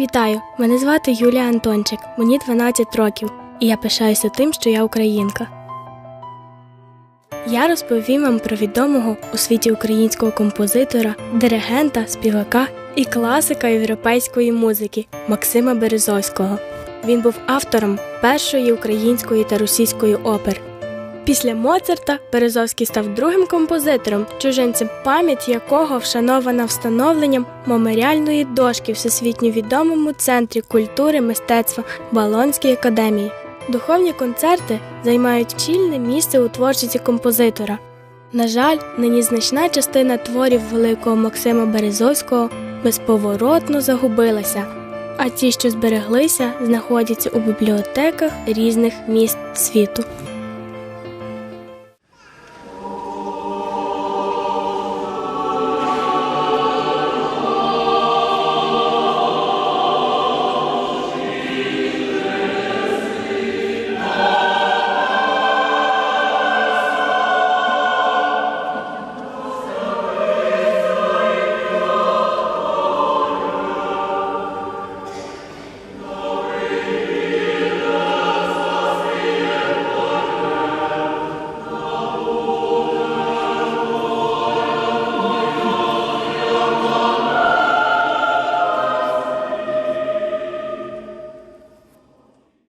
Вітаю! Мене звати Юлія Антончик, мені 12 років, і я пишаюся тим, що я українка. Я розповім вам про відомого у світі українського композитора, диригента, співака і класика європейської музики Максима Березовського. Він був автором першої української та російської опер. Після Моцарта Березовський став другим композитором, чужинцем пам'ять якого вшанована встановленням меморіальної дошки в всесвітньо відомому центрі культури мистецтва Болонській академії. Духовні концерти займають чільне місце у творчості композитора. На жаль, нині значна частина творів великого Максима Березовського безповоротно загубилася, а ті, що збереглися, знаходяться у бібліотеках різних міст світу.